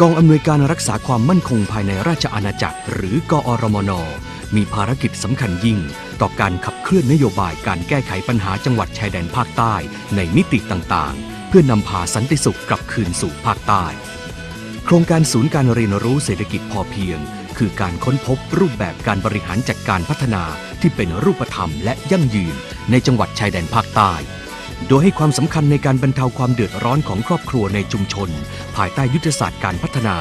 กองอำนวยการรักษาความมั่นคงภายในราชอาณาจักร หรือกอรมน มีภารกิจสำคัญยิ่ง ต่อการขับเคลื่อนนโยบายการแก้ไขปัญหาจังหวัดชายแดนภาคใต้ในมิติต่างๆ เพื่อนำพาสันติสุขกลับคืนสู่ภาคใต้ โครงการศูนย์การเรียนรู้เศรษฐกิจพอเพียง คือการค้นพบรูปแบบการบริหารจัดการพัฒนาที่เป็นรูปธรรมและยั่งยืนในจังหวัดชายแดนภาคใต้ โดยให้ความสำคัญในการบรรเทาความเดือดร้อนของครอบครัวในชุมชน ภายใต้ยุทธศาสตร์การพัฒนา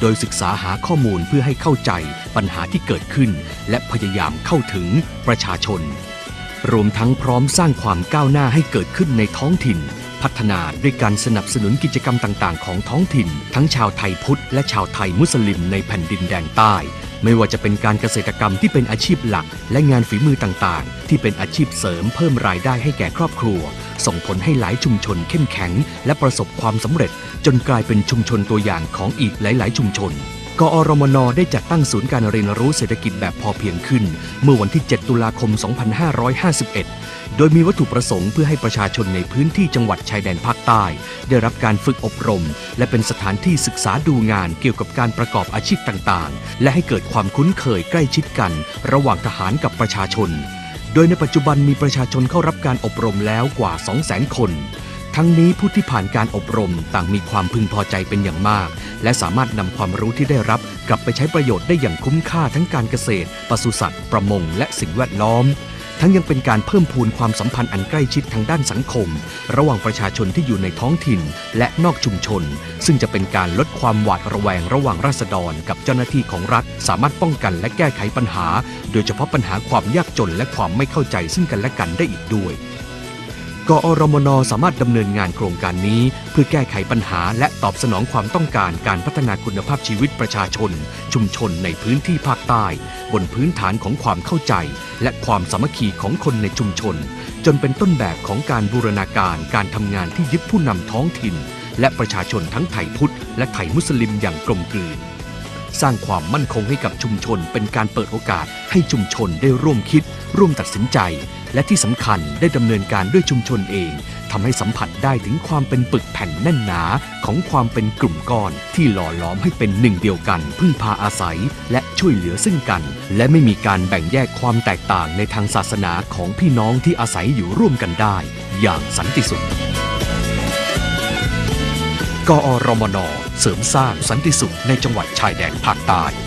โดยศึกษาหาข้อมูลเพื่อให้เข้าใจปัญหาที่เกิดขึ้น และพยายามเข้าถึงประชาชน รวมทั้งพร้อมสร้างความก้าวหน้าให้เกิดขึ้นในท้องถิ่น พัฒนาด้วยการสนับสนุนกิจกรรมต่างๆ ของท้องถิ่น ทั้งชาวไทยพุทธและชาวไทยมุสลิมในแผ่นดินแดนใต้ ไม่ว่าจะเป็นการเกษตรกรรมที่เป็นอาชีพหลัก และงานฝีมือต่างๆ ที่เป็นอาชีพเสริมเพิ่มรายได้ให้แก่ครอบครัว ส่งผลให้หลายชุมชนเข้มแข็ง และประสบความสำเร็จ จนกลายเป็นชุมชนตัวอย่างของอีกหลาย ๆ ชุมชน กอรมนได้จัดตั้งศูนย์การเรียนรู้เศรษฐกิจแบบพอเพียงขึ้น เมื่อวันที่ 7 ตุลาคม 2551 โดยมีวัตถุประสงค์เพื่อให้ประชาชนในพื้นที่จังหวัดชายแดนภาคใต้ ได้รับการฝึกอบรม และเป็นสถานที่ศึกษาดูงานเกี่ยวกับการประกอบอาชีพต่างๆ และให้เกิดความคุ้นเคยใกล้ชิดกัน ระหว่างทหารกับประชาชน โดยในปัจจุบันมีประชาชนเข้ารับการอบรมแล้วกว่า 200,000 คนทั้งนี้ผู้ที่ผ่านการอบรมต่างมีความพึงพอใจเป็นอย่างมาก และสามารถนำความรู้ที่ได้รับกลับไปใช้ประโยชน์ได้อย่างคุ้มค่าทั้งการเกษตร ปศุสัตว์ ประมง และสิ่งแวดล้อม ทั้งยังเป็นการเพิ่มพูนความสัมพันธ์อันใกล้ชิดทางด้านสังคม ระหว่างประชาชนที่อยู่ในท้องถิ่น และนอกชุมชน ซึ่งจะเป็นการลดความหวาดระแวงระหว่างราษฎร กับเจ้าหน้าที่ของรัฐ สามารถป้องกันและแก้ไขปัญหา โดยเฉพาะปัญหาความยากจนและความไม่เข้าใจซึ่งกันและกันได้อีกด้วย กอรมนสามารถดำเนินงานโครงการนี้ เพื่อแก้ไขปัญหาและตอบสนองความต้องการการพัฒนาคุณภาพชีวิตประชาชน ชุมชนในพื้นที่ภาคใต้ บนพื้นฐานของความเข้าใจ และความสามัคคีของคนในชุมชน จนเป็นต้นแบบของการบูรณาการการทำงานที่ยึดผู้นำท้องถิ่น และประชาชนทั้งไทยพุทธและไทยมุสลิมอย่างกลมกลืน สร้างความมั่นคงให้กับชุมชน เป็นการเปิดโอกาสให้ชุมชนได้ร่วมคิด ร่วมตัดสินใจ และที่สำคัญได้ดำเนินการด้วยชุมชนเองทำให้สัมผัสได้ถึงความเป็นปึกแผ่นแน่นหนาของความเป็นกลุ่มก้อน ที่หล่อหลอมให้เป็นหนึ่งเดียวกัน พึ่งพาอาศัย และช่วยเหลือซึ่งกัน และไม่มีการแบ่งแยกความแตกต่างในทางศาสนาของพี่น้องที่อาศัยอยู่ร่วมกันได้ อย่างสันติสุข กอรมนเสริมสร้างสันติสุขในจังหวัดชายแดนภาคใต้